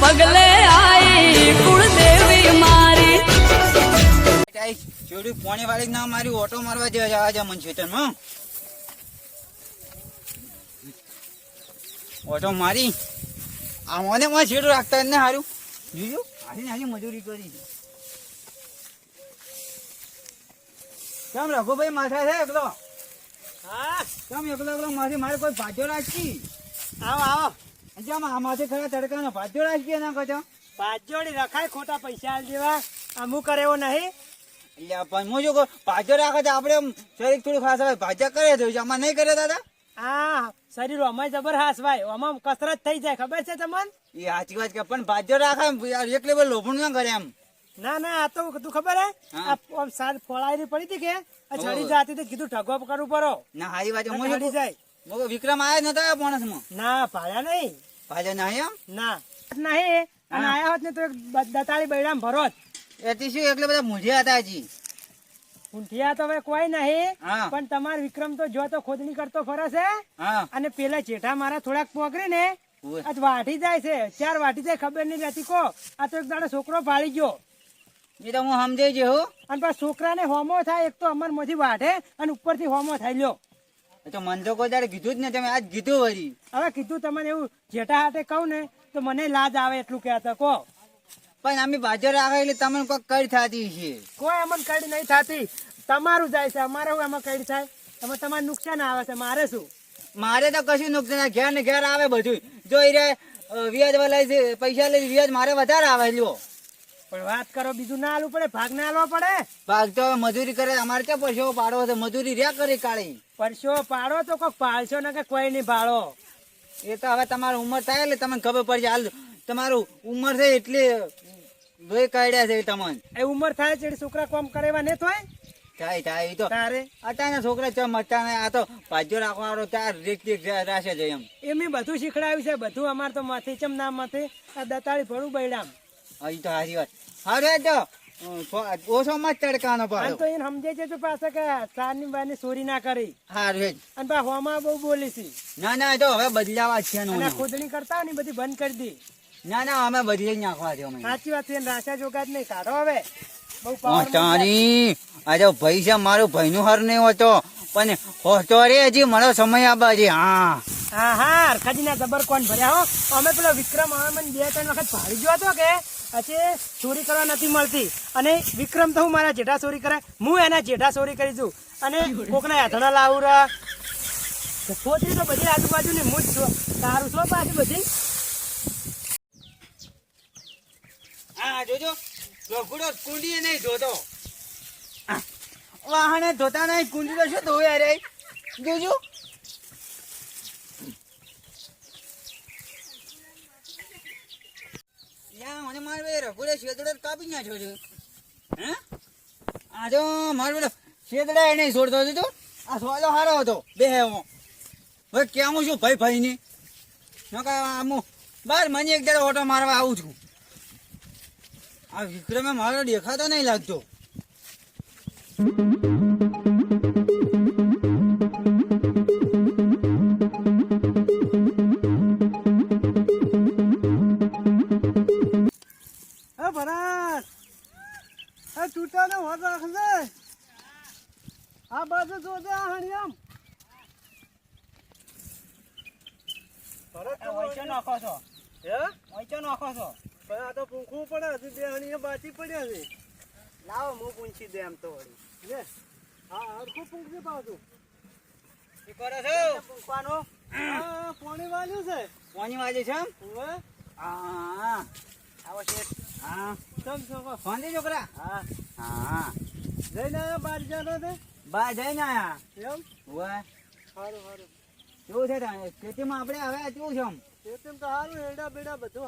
પગલે આઈ કુળદેવી મારી. ચોરી પોણી વાળી ના મારી ઓટો મારવા જેવા છે આજે મનમાં ઓટો મારી. આ મને માં છેડું રાખતા ને સારું જોયું? હારી હારી મજૂરી કરી. કેમ રઘુભાઈ માથા છે એકલો? હા. કેમ એકલો એકલો માથે? મારે કોઈ ભાજો રાખી? આવો આવો. જેમ આ માથે ખરા તડકાનો ભાજ્યો રાખી ના કચો પાજોડી રખાય ખોટા પૈસા આલ દેવા. અમુક કરે એવો નહીં. એટલે પણ હું શું કહું રાખે તો આપણે શરીર થોડું ખાસ હોય ભાજ્યા કરે તો આમાં નહીં કરે દાદા? હા શરીર અમાય જબર હાસ ભાઈ આમાં કસરત થઈ જાય ખબર છે તમને? એ સાચી વાત કે પણ ભાજ્યો રાખે એક લેવલ લોભણ ના કરે એમ. ના ના આ તો તું ખબર હે? આ સાર ફોળાયેલી પડી હતી કે? આ. છડી જાતી કીધું ઢગો કરવું પડો ના હારી વાત. હું? જાય. હું વિક્રમ આયા નતા માણસમાં. ના ભાડ્યા નહીં. ભાજ્યો નહીં એમ? ના. નહીં અને આયા હોત ને તો એક દતાળી બૈરામ ભરોત. એથી શું એટલે બધા મૂંઝ્યા હતા હજી? ઊંઠિયા તો હવે કોઈ નહીં પણ તમાર વિક્રમ તો જો તો ખોદણી કરતો ફરે છે અને પેલા જેઠા મારા થોડાક પોગરી ને આજ વાટી જાય છે. ચાર વાટી જાય ખબર નહીં રહેતી કો. આ તો એક દાડો છોકરો પાડી ગયો. એ તો હું સમજાઈ ગયો અને પાછા છોકરાને હોમો થાય એક તો અમર મોથી વાઢે અને ઉપરથી હોમો થાય લ્યો. તો મન તો કોઈ કીધું જ ને તમે આજ કીધું વળી. હવે કીધું તમને એવું જેઠા હાથે કહું ને તો મને લાજ આવે એટલું કહેતા કહો. પણ અમે બાજર રાખે એટલે તમને કોઈ કઈ થતી છે કોઈ અમન કઈ નહીં થતી. તમારું જાય છે અમારે એમાં કઈ થાય? તમે તમારે નુકસાન આવે છે મારે શું? મારે તો કશું નુકસાન. ઘેર ને ઘેર આવે બધું જો એ રે વ્યાજ વાળા પૈસા લઈ વ્યાજ મારે વધારે આવે લ્યો. પણ વાત કરો બીજું ના આલવું પડે ભાગ ના આલવો પડે. ભાગ તો મજૂરી કરે અમારે ત્યાં પરસો પાડો છે? મજૂરી રહ્યા કરી કાઢી પરસો પાડો તો કોઈ પાળશો ને કે કોઈ નહીં પાડો એ તો હવે તમારી ઉંમર થાય એટલે તમને ખબર પડશે. હાલ તમારું ઉંમર છે એટલે ભાઈ કાઢ્યા છે તમને. એ ઉંમર થાય છે છોકરા કોમ કરે એવા નહીં થાય થાય થાય એ તો તારે? અટાના છોકરા ચમ અત્યારે આ તો ભાજ્યો રાખવાનો ચાર રીત રાખે રાશે છે એમ. એ મેં બધું શીખડાવ્યું છે બધું અમારે તો માથે ચમ ના માથે? આ દતાળી ભરું બૈડામ. અહીં તો હારી વાત. હવે તો ઓછો માં તડકાનો પાડો. તો એને સમજે છે તો પાછા કે બારની ચોરી ના કરી. હારું અને પા હોમાં બહુ બોલી છે. ના ના તો હવે બદલાવા છે અને નું આ ખોદણી કરતા ને બધી બંધ કરી દી. ના ના અમે બદલી નાખવા દો સાચી વાત છે રાશા જોગા જ નહીં કાઢો હવે. બહુ power માં ભાઈ છે મારું ભાઈનું હર નહીં હોતો. પણ હોતો રે હજી મારો સમય આબા છે હા. હા હા હરખાજીના જબર કોણ ભર્યા હો? અમે પેલો વિક્રમ હવે મને બે ત્રણ વખત ભાડી ગયો હતો કે? પછી ચોરી કરવા નથી મળતી. અને વિક્રમ તો હું મારા જેઠા ચોરી કરે હું એના જેઠા ચોરી કરી છું. અને કોકના હેઠળા લાવું રા પોતરી તો બધી આજુબાજુની હું જ છું. તારું છો પાછી બધી? હા જોજો. લોખુડો કુંડી નહીં ધોતો. વાહને ધોતા નહીં કુંડી તો શું ધોયા રે? જોજો યા મને મારે રઘુડે કાપી નાખ્યો છે. હે? આ જો મારો બેટો શેતડા એને છોડતો હતો આ સોલો હારો હતો બે હું હવે કેવું છું ભાઈ ભાઈ ની નકા આમ બાર મને એક દાડો ઓટો મારવા આવું છું. આ વિક્રમે મારો દેખાતો નહીં લાગતો.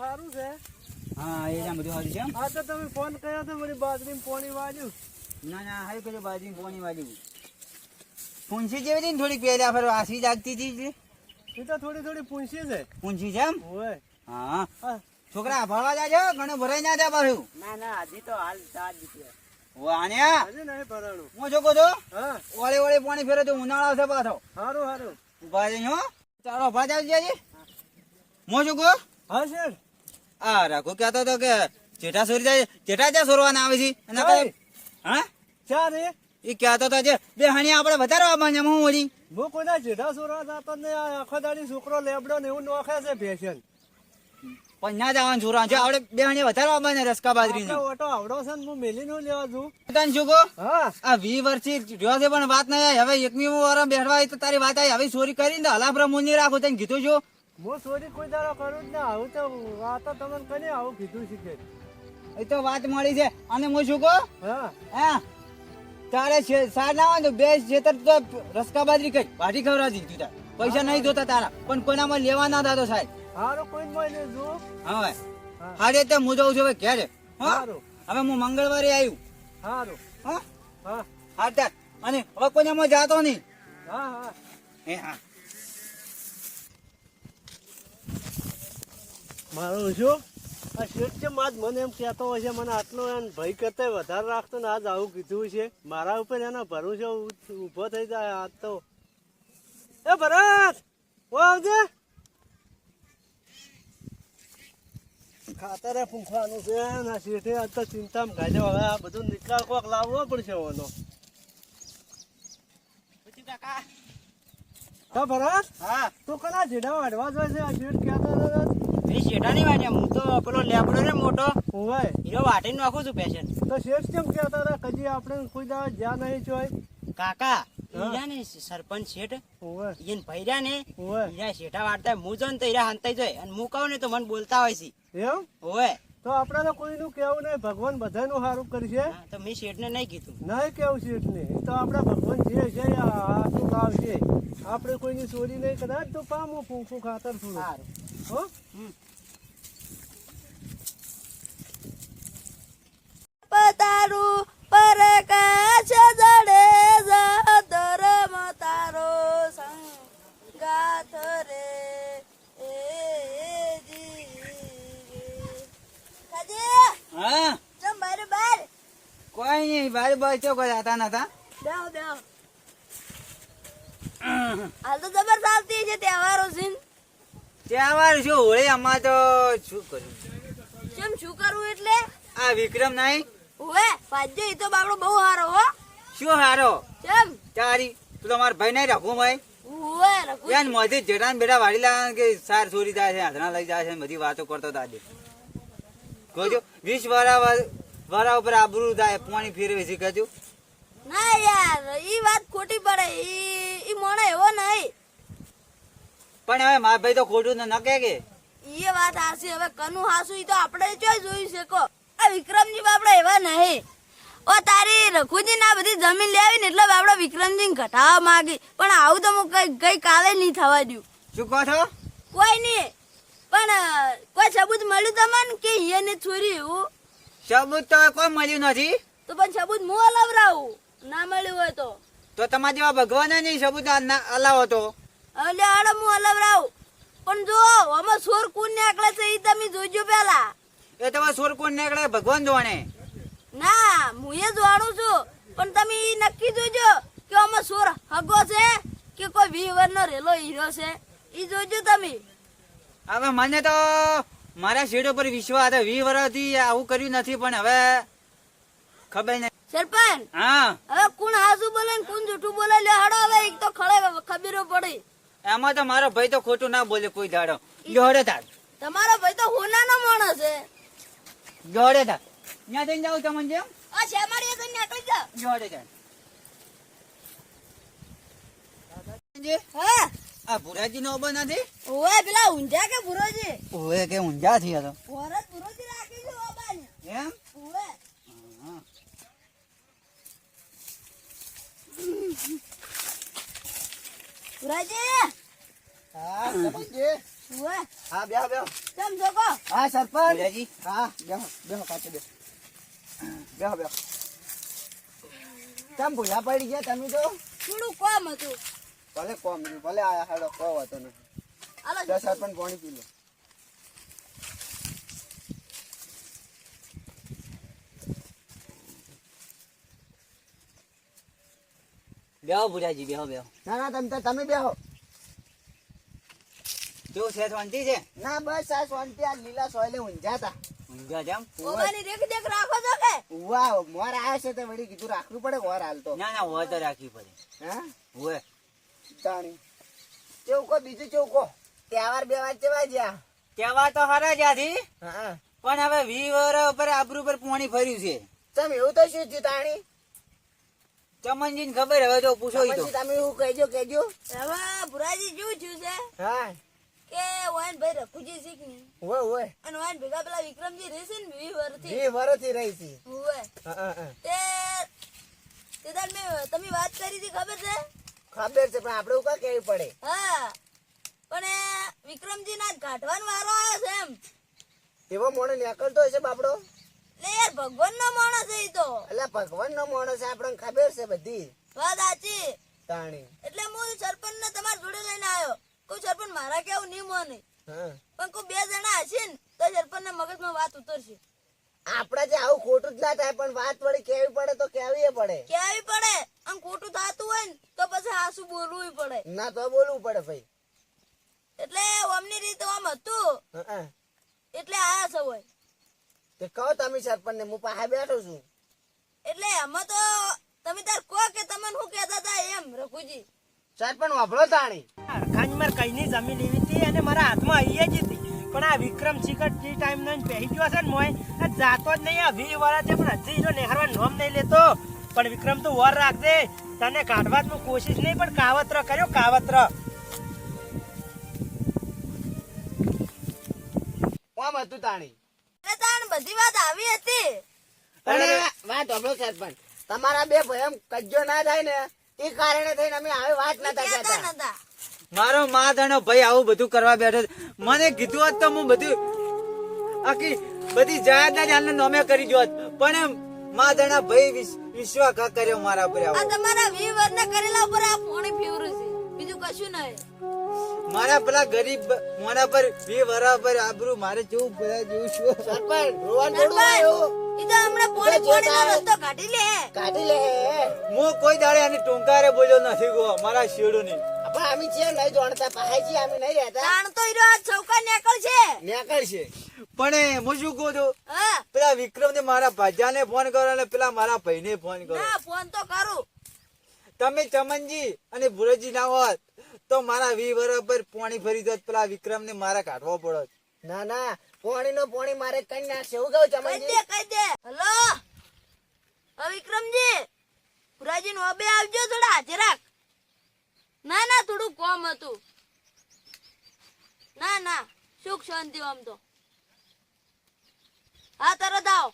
સારું છે હા એ બધું સારું છે એમ હા તો ફોન કર્યો તો બાજરી પાણી વાળ્યું ના ના હાલ કર્યું બાજુ કોની બાજુ પૂંછી જેવી હતી ને થોડીક પહેલા ફેર આસી જાગતી હતી તો થોડી થોડી પૂંછી છે પૂંછી છે એમ હા. છોકરા ભરવા જાજો ઘણું ભરાઈ ના જાય પાછું. ના ના હજી તો હાલ ચાર દીધી વાણ્યા? હજી નહીં ભરાણું. હું છોકો છો? હા. ઓળે ઓળે પાણી ફેરે તો ઉનાળો છે પાછો. સારું સારું ઊભા જઈ હો. ચાલો ઊભા જાવ જાજે. હું જોકો હા સર આ રાખો કહેતો હતો કે જેઠા સોરી જાય જેઠા જ્યાં સોરવાના આવે છે અને હા? ચા રે એ કહેતો હતો જે બે હાણી આપણે વધારે આવવાના હું ઓળી. હું કોઈના જેઠા સોરવા જાતો ને આખો દાડી છોકરો લેબડો ને એવું નોખે છે ફેશન પણ ના જવાનું છોરા છે. આપણે બે હાણી વધારે આવવાના રસકા બાજરી ઓટો આવડો છે ને હું મેલી નું લેવા છું તને હા. આ વી વર્ષથી રહ્યો છે પણ વાત નહીં. હવે એકમી વાર બેઠવા તો તારી વાત આવી. હવે ચોરી કરીને હલાફરા મું નહીં રાખું તને કીધું છું. હું ચોરી કોઈ દાડો કરું જ ના. આવું તો વાત તો તમને કરી આવું કીધું શીખે એ તો વાત મળી છે. અને હું શું કહું? હા. હા? તારે છે- સાર ના હોય તો બે છેતર તો રસકા બાજરી કઈ ભાટી ખવડાવી દીધું તાર. પૈસા નહીં જોતા તારા. પણ કોઈનામાં લેવા ના થતો સાહેબ. હારું કોઈ મોય ને જો. હા. હારે તે હું જઉં છું હવે ઘેરે. હો? હવે હું મંગળવારે આવ્યું હારું. હા? હા. હા અને હવે કોઈનામાં જાતો નહીં. હા હા. એ હા. મારું શું આ શેઠ છે આજ મને એમ કહેતો હોય છે મને આટલો એમ ભય કરતા વધારે રાખતો ને આજ આવું કીધું છે. મારા ઉપર એનો ભરોસો ઊભો થઈ જાય આજ તો. એ ભરત! ઓ આવજે! ખાતરે પૂંખવાનું છે ને આ શેઠે આજ તો ચિંતામાં ગાજો હવે આ બધું નિકાલ કોક લાવવો પડશે ઓનો. હા ભરત? હા. તું કના જેડા વાડવા જાય છે? આ શેઠ કહેતો હતો એ શેઠાની વાડ્યા હું તો પેલો લેબડો ને મોટો. હોય હીરો વાટીને નાખું છું પેશન તો શેઠ કેમ કહેતા હતા? કજી આપણે કોઈ દાવા જ્યાં નહીં જોઈ કાકા ને સરપંચ શેઠ ઈયન ભૈર્યા ને હીરા શેઠા વાર્તા હું જો ને તો હીરા હંતાઈ જોય. અને હું કહું ને તો મને બોલતા હોય છે. એવું? ઓવે તો આપણે તો કોઈનું કેવું નહીં. ભગવાન બધાનું સારું કરશે. તો મેં શેઠને નહીં કીધું. નહીં કેવું શેઠ ને તો આપણે ભગવાન જે છે આટલું હાથું લાવશે આપણે કોઈની ચોરી નહીં કદાચ તો પામો ફૂંકું ખાતર થોડું. સારું. હો? પતારું પરકાશ જડે હા? ચમ બાર બાર. કોઈ નહીં ભાઈ બારી ચો કોઈ હતા નતા? બેહો બેહો હાલ તો જબર ચાલતી છે તહેવારો છે તહેવાર શું હોળી? આમાં તો શું કર્યું કેમ શું કરવું એટલે? આ વિક્રમ નહીં ઓએ પાજે તો બાપડો બહુ સારો હો. શું હારો? કેમ? તારી તું તમારા મારા ભાઈ નહીં રાખું ભાઈ. ઓએ રાખું યાર મોજે જેઠાન બેટા વાડી લાવે કે સાર ચોરી જાય છે હાથના લઈ જાય છે બધી વાતો કરતો હતા કહજો વીસ વારા વારા ઉપર આબરૂ થાય પાણી ફેરવે છે કજો ના યાર ઈ વાત ખોટી પડે ઈ ઈ મોણો એવો નહીં. પણ હવે મારા ભાઈ તો ખોટું ન કે કે? ઈ વાત હાસી હવે કનુ હાસુ ઈ તો આપણે ચોય જોઈ શકો. આ વિક્રમજી બાપડો એવા નહીં. ઓ તારી રઘુજી ના બધી જમીન લેવી ને એટલે બાપડો વિક્રમજી ઘટાવા માંગી. પણ આવું તો હું કઈ કઈ કાલે નહીં થવા દઉં. શું કહો છો? કોઈ નહીં. પણ કોઈ સબૂત મળ્યું તમને કે હિયને છોરી એવું? સબૂત તો કોઈ મળ્યું નથી. તો પણ સબૂત હું અલાવરાવું? ના મળ્યું હોય તો. તો તમારા જેવા ભગવાન નહીં સબૂત અલાવો તો? એટલે આડે હું અલાવરાવું. પણ જો આમાં સોર કુન નીકળે છે એ તમે જોજો પેલા એ તમારે સોર કોણ નીકળે ભગવાન જોણે. ના હું એ જાણું છું. પણ તમે એ નક્કી જોજો કે આમાં સોર હગો છે કે કોઈ વીવર નો રેલો હીરો છે. એ જોજો તમે. હવે મને તો મારા શેડ ઉપર વિશ્વાસ હતો. વી વર્ષથી આવું કર્યું નથી પણ હવે ખબર નહીં. સરપંચ હા. હવે કોણ હાસુ બોલે ને કોણ જૂઠું બોલે? લે હડો હવે એક તો ખળે ખબીરો પડી. એમાં તો મારો ભાઈ તો ખોટું ના બોલે કોઈ દાડો. જોડે તાર. તમારો ભાઈ તો હોનાનો માણસ છે. જોડે તાર. ત્યાં જઈને જાવ તમને જેમ? આ શેમાડીએ તો નીકળી જા જોડે તાર. હા. આ ભુરાજી નો અબો નથી? ઓએ પેલા ઊંઝા કે ભુરાજી? ઓએ કે ઊંઝા થી હતો ઓરત ભુરાજી રાખી છે બાબાને એમ? ઓએ હા. ભુરાજી! હા સમજે ઓએ હા બેહ બેહ. કેમ જોકો હા સરપંચ. ભુરાજી. હા બેહો બેહ કાચે બેહ. બેહ બેહ. કેમ ભૂલા પડી ગયા તમે તો? થોડું કોમ હતું. ભલે કોમ ભલે આયા હાડો કો વાતો નથી હાલો દસ પણ પાણી પી લો બેહો ભુજાજી બેહો બેહો. ના ના તમે તમે બેહો. જો છે શાંતિ છે? ના બસ આ શાંતિ આ લીલા સોયલે ઊંઝાતા ઊંઝા જેમ ઓબાની દેખ દેખ રાખો છો કે? વાહ મોર આવ્યો છે તો વળી કીધું રાખવું પડે ઓર હાલ તો ના ના હોય તો રાખવી પડે. હા? હોય તાણી ચૌકો બીજું ચૌકો. તહેવાર બેવાર ચવા જ્યાં કહેવા તો હરા જ્યાંથી હા. પણ હવે વી વર ઉપર આબરૂ પર પાણી ફર્યું છે. ચમ એવું તો શું થયું તાણી? ચમનજી ને ખબર હવે તો પૂછો તો. તમે એવું કહેજો કહેજો. હવે ભુરાજી શું થયું છે? હા. કે વાન ભાઈ રખુજી શીખની હોય હોય. અને વાન ભેગા પેલા વિક્રમજી રહેશે ને વી વર્ષથી વી વરથી રહી છે. હા, હા. તે તે તમે વાત કરી હતી ખબર છે? ખબર છે પણ આપણે એવું કેવી પડે? હા પણ વિક્રમજી ના કાઢવાનો વારો આવ્યો છે એમ. એવો મોણો નીકળતો હશે બાપડો? લે યાર ભગવાન નો માણસ છે ઈ તો. એટલે ભગવાન નો માણસ છે આપણને ખબર છે બધી. વાત સાચી. તાણી. એટલે હું સરપંચ ને તમારા જોડે લઈને આવ્યો. કોઈ સરપંચ મારા કેવું નહીં મોને. હા. પણ કોઈ બે જણા હશે ને તો સરપંચ ના મગજમાં વાત ઉતરશે. આપડા જે આવું ખોટું જ ના થાય પણ વાત વળી કેવી પડે તો કેવી પડે. કેવી પડે? આમ ખોટું થતું હોય ને તો પછી હાસુ બોલવું પડે. ના તો બોલવું પડે ભાઈ. એટલે ઓમની રીતે ઓમ હતું. હા, હા. એટલે આયા છો હોય તે કહો તમે સરપંચ ને હું પાસે બેઠો છું. એટલે એમાં તો તમે તાર કહો કે તમને શું કહેતા હતા એમ રઘુજી. સરપંચ વાપરો તાણી કઈ કઈની જમીન એવી હતી અને મારા હાથમાં આવી જ હતી. પણ આ વિક્રમ શિખર ટી ટાઈમ નો પહેરી ગયો છે ને મોય. જાતો જ નહીં આ વી વાળા છે પણ હજી જો નેહરવા નોમ નહીં લેતો. પણ વિક્રમ તું વર રાખજે. તને કાઢવા જ કોશિશ નહીં પણ કાવત્ર કર્યો કાવત્ર. કોમ હતું તાણી? તાણ બધી વાત આવી હતી. અને વાત સાંભળો સરપંચ. તમારા બે ભયમ કજ્જો ના થાય ને એ કારણે થઈને અમે આવી વાત નતા કહેતા મારો માધણો ભાઈ આવું બધું કરવા બેઠો. મને કીધું હોત તો હું બધું આખી બધી જાયદાદ આને નોમે કરી જોત પણ એમ મા ધણા ભાઈ વિશ- વિશ્વાસ કર્યો મારા પર આ તમારા વી વર્ષના કરેલા ઉપર આ પાણી પીવરું છે. બીજું કશું નહીં. મારા પેલા ગરીબ મોના પર બે વરા પર આબરૂ મારે જેવું બધા જેવું શું સરપંચ રોવાનું થોડું આવ્યું ઈ તો હમણાં પોણી પોણીનો રસ્તો કાઢી લે. કાઢી લે. હું કોઈ દાડે આની ટોંકારે બોલ્યો નથી ગો મારા શેડોની ની પણ અમે છીએ નહીં જાણતા. પાસે છીએ અમે નહીં રહેતા. જાણ તો ઈરો આ ચૌકા નેકળ છે નીકળશે. પણ એ હું શું કહું છું? હા. પેલા વિક્રમ ને મારા ભાજાને ફોન કરો અને પેલા મારા ભાઈને ફોન કરો. ના ફોન તો કરું. તમે ચમનજી અને ભુરજી ના હોત તો મારા વી બરાબર પાણી ફરી જત પેલા વિક્રમ ને મારા કાઢવો પડત ના ના પોણી નો પોણી મારે કઈ નાખશે. એવું કહું ચમનજી દે કહી દે? હલો? વિક્રમજી? પુરાજી નો બે આવજો થોડા જરાક ના ના થોડું કોમ હતું. ના ના સુખ શાંતિ આમ તો. હા તરત આવ.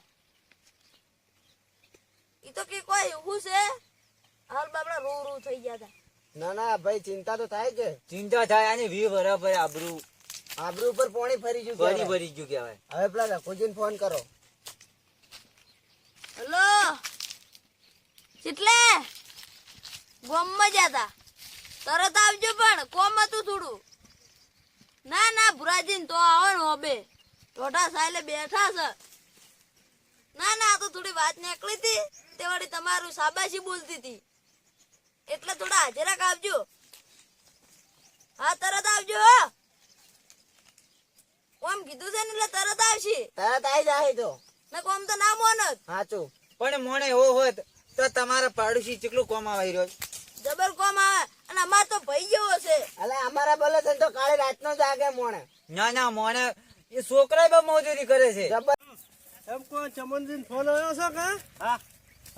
ઈ તો કે કોઈ એવું છે? હાલ બાપડા રૂ રૂ થઈ ગયા હતા. ના ના ભાઈ ચિંતા તો થાય કે. ચિંતા થાય આની વી બરાબર આબરૂ. આબરૂ ઉપર પોણી ફરી ગયું ફરી કહેવાય. ભરી ગયું કહેવાય. હવે પેલા રઘુજીને ફોન કરો. હલો? એટલે ગોમમાં જતા તરત આવજો પણ કોમ હતું થોડું. ના ના ભુરાજીન તો આવો ને હોબે ટોટા સાયલે બેઠા છે. ના ના તો થોડી વાત નીકળી હતી. તે વળી તમારું શાબાશી બોલતી હતી. એટલે થોડા હાજરાક આવજો. હા તરત આવજો કોમ કીધું છે ને એટલે તરત આવશે. તરત આવી જાય તો. મેં કોમ તો ના મોનત સાચું પણ મોણે એવો હોત તો તમારા પાડોશી ચીકલું કોમ આવી રહ્યો જબર કોમ આવે. અને અમાર તો ભાઈ જેવો છે. અલે અમારા બોલે છે તો કાલે રાતનો જાગે મોણે. ના ના મોણે. એ છોકરા બહુ મજૂરી કરે છે. જબર એમ કો ચમનજીન ફોન આવ્યો છે કે? હા.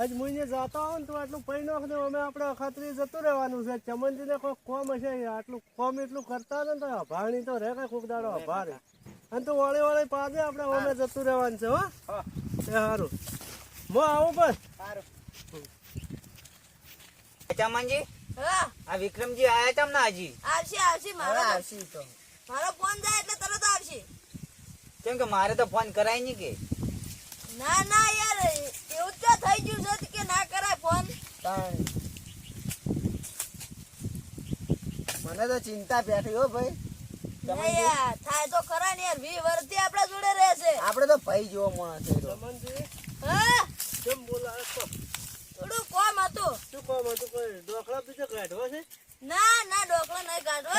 આજ મુઈને જાતા હો ને તો આટલું પૈ નાખ દે અમે આપણે અખાતરી જતું રહેવાનું છે. ચમનજી ને કોઈ કોમ હશે આટલું કોમ એટલું કરતા ને તો અભાણી તો રહે કઈ કોક દાડો અભારે. અને તો વળે વળે પાદે આપણે અમે જતું રહેવાનું છે હો. એ સારું મો આવું બસ. ચમનજી? હા. આ વિક્રમજી આયા ચમ ના હજી આવશે આવશે મારો આવશે તો. મારો ફોન જાય એટલે તરત આવશે. કેમ કે મારે તો ફોન કરાય નહીં કે. ના ના યાર એવું તો થઈ ગયું છે કે ના કરાય ફોન. મને તો ચિંતા બેઠી હો ભાઈ. થાય તો ખરા ને યાર વી વર્ષથી આપણા જોડે રહેશે. આપડે તો ભાઈ જેવો માણસ છે હા? કેમ બોલાવે તો થોડું કોમ હતું. શું કામ હતું? કોઈ ડોકડા બીજો કાઢવો છે? ના ના ડોકલો નહીં કાઢો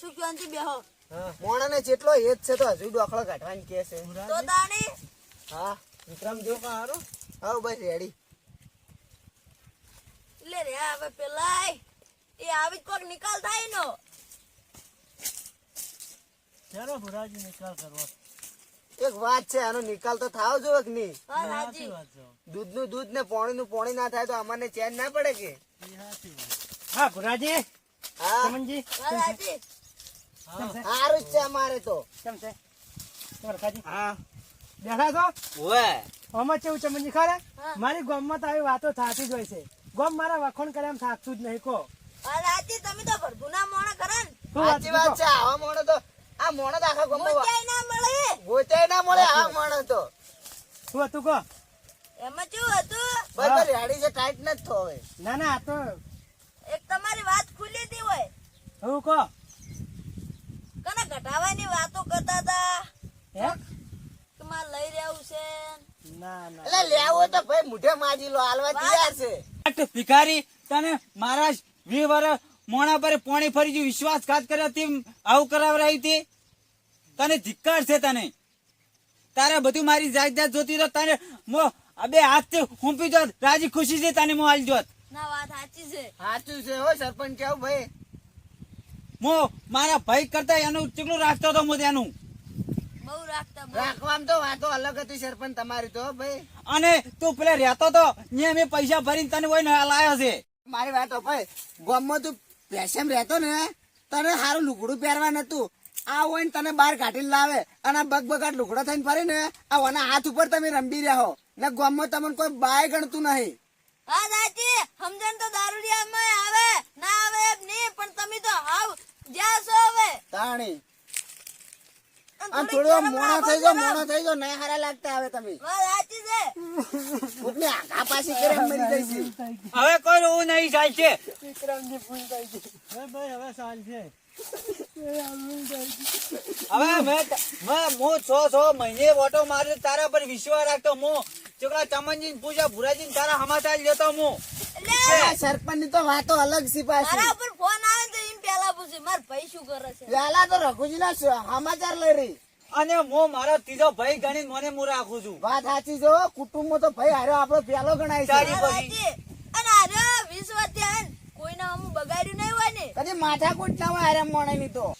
સુખ્યાંતિ બેહો. મોણાને જેટલો હેત છે તો હજુ ડોકળો કાઢવાની કે છે. તો દાણી હા. વિક્રમ જો હારો? હા બસ રેડી લે રે હવે પેલા એ આવી જ કોક નિકાલ થાય નો ચાલો ભુરાજી નિકાલ કરવો. એક વાત છે આનો નિકાલ તો થાવ જો કે ની. હા હાજી દૂધનું દૂધ ને પાણીનું પાણી ના થાય તો અમને ચેન ના પડે કે? હા ભુરાજી હા. સમજી હા હાજી સારું જ છે અમારે તો. કેમ છે? વરખાજી હા. બેઠા છો? ઓવે આમાં કેવું ચમનજી ખરે હા. મારી ગામમાં તો આવી વાતો થતી જ હોય છે. ગામ મારા વખોણ કરે એમ થાકતું જ નહીં કો હાજી તમે તો ભરભુના મોણા કરે ને. સાચી વાત છે આવા મોણો તો આ મોણો તો આખા ગામમાં મોચાઈ ના મળે. ગોચાઈ ના મળે આ મોણો તો. શું હતું કહો? એમાં કેવું હતું? બસ રેડી છે ટાઈટ ન થો હવે. ના ના તો એક તમારી વાત ખુલી હતી હોય. હું કહો? કને ઘટાવાની વાતો કરતા હતા? હે? કે લઈ રહેવું છે? ના ના. એટલે લેવો તો ભાઈ મુઠે માજી લો હાલવા તૈયાર છે. ભિખારી તને મારા વી વર મોણા પર પોણી ફરી ગયું વિશ્વાસઘાત કર્યા તે આવું કરાવરાઈ તે તને ધિક્કાર છે તને? તારે બધું મારી જાત જાત જોતી તો તને મો અબે હાથથી હુંપી જોત રાજી ખુશી છે તને મો હાલ જોત. ના વાત સાચી છે. સાચું છે હો સરપંચ કેવું ભાઈ? મો મારા ભાઈ કરતા એનું ચીકણું રાખતો હતો મો તેનું બહુ. રાખવામાં તો વાતો અલગ હતી સરપંચ તમારી તો ભાઈ. અને તું પેલા રહેતો તો ને પૈસા ભરીને તને હોય ને લાયો છે. મારી વાત ભાઈ. ગામમાં તું પેશમ રહેતો ને તને સારું લુગડું પહેરવા નતું. આ હોય ને તને બહાર કાઢીને લાવે. અને બગબગાટ લુગડો થઈને ફરી ને આ ઓના હાથ ઉપર તમે રંબી રહ્યા હો. ને ગામમાં તમને કોઈ બાય ગણતું નહીં. હા સાચી સમજણ તો દારૂડિયામાં આવે. ના આવે નહીં પણ તમે તો હાવ જ્યાં છો હવે. તાણી. આમ થોડો મોણા થઈ ગયો મોણા થઈ ગયો નહીં હારા લાગતા હવે તમે. સાચી છે. આઘા પાછી કેમ મરી છે. હવે કોઈ રોવું નહીં ચાલશે વિક્રમજી ભૂલ થઈ છે હવે ભાઈ હવે છે. હવે મેં હું છ છ મહિને ઓટો માર્યો તારા પર વિશ્વાસ રાખતો હું છોકરા ચમનજી પૂજા ભુરાજી તારા સમાચાર લેતો હું સરપંચની સરપંચની તો વાતો અલગ પાછી. ફોન આવે ને તો એમ પેલા પૂછે માર ભાઈ શું કરે છે? પહેલા તો રઘુજીના સ- સમાચાર લઈ રહી. અને હું મારો ત્રીજો ભાઈ ગણી મને હું રાખું છું. વાત સાચી છે હો. તો ભાઈ હારો આપણો પહેલો ગણાય છે. તારી- વાત સાચી. અને આરે વીસ વર્ષ કોઈને આમ બગાડ્યું નહીં હોય ને? કદી માથાકૂટ ના હોય હારે મોણાની તો.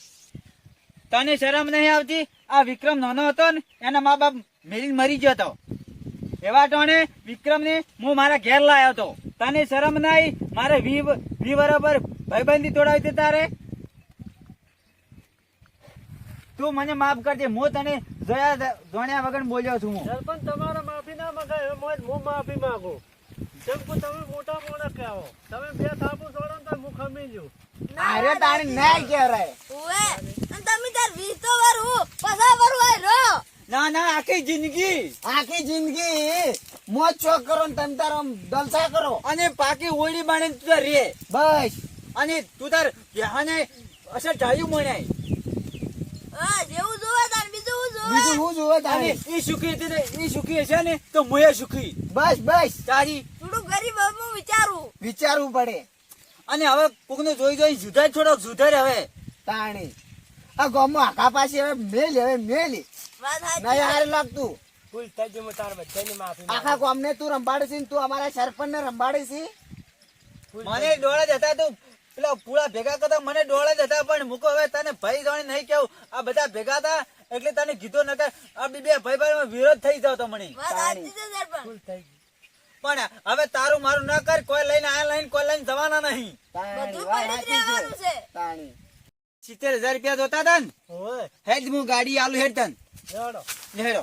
તને શરમ નહીં આવતી? આ વિક્રમ નાનો હતો ને એના મા બાપ મેરી મરી ગયો હતો. એવા ટોણે વિક્રમ ને હું મારા ઘેર લાયો હતો. તને શરમ નહીં? મારે વી વી બરાબર ભાઈબંધી તોડાવી દે તારે. તું મને માફ કરજે હું તને જોયા જોણ્યા વગર બોલ્યો છું હું. સરપંચ તમારે માફી ના માંગાય હું માફી માંગુ. જેમ તમે મોટા મોણા કહેવો તમે બે થાપુ છોડો ને તો હું ખમી જઉં. અરે તારી ના કહેવાય. ઓએ અને તમે તાર વીસ તો વાર હું પસા વાર હોય રો ના ના આખી જિંદગી. આખી જિંદગી મોજ ચોક કરો ને તમે તારો દલસા કરો. અને પાકી ઓળી બાણીને તું રે બસ. અને તું તાર વિહાને અસર ઢાળ્યું મને જેવું જોવે તાર બીજું હું જોવે? બીજું હું જોવે તારે? એ સુખી હતી એ સુખી હશે ને તો મુએ સુખી. બસ બસ. તારી થોડું ગરીબ હું વિચારું. વિચારવું પડે. અને હવે કોકને જોઈ જોઈ જુદા થોડોક સુધાર હવે. તાણી. આ ગામમાં આખા પાછી હવે મેલ હવે મેલી. વાત નહીં હારે લાગતું. ભૂલ થઈ ગઈ તાર બધાની માફી આખા ગામને તું રંભાડે છે તું અમારા સરપંચને રંભાડે છે? મને ડોળા જતા તું. પેલા પૂળા ભેગા કરતા મને ડોળા જતા હતા પણ મૂકો હવે તને ભાઈ જાણી નહીં કેવું. આ બધા ભેગા હતા એટલે તને કીધું કર આ બી બે ભાઈ ભાઈ વિરોધ થઈ જાવ તમને પણ. હવે તારું મારું ના કર કોઈ લઈને આ લઈને કોઈ લઈને જવાના નહીં. સિત્તેર હજાર રૂપિયા જોતા હતા ને? હેડ હું ગાડી આલુ હેડ તન. હેડો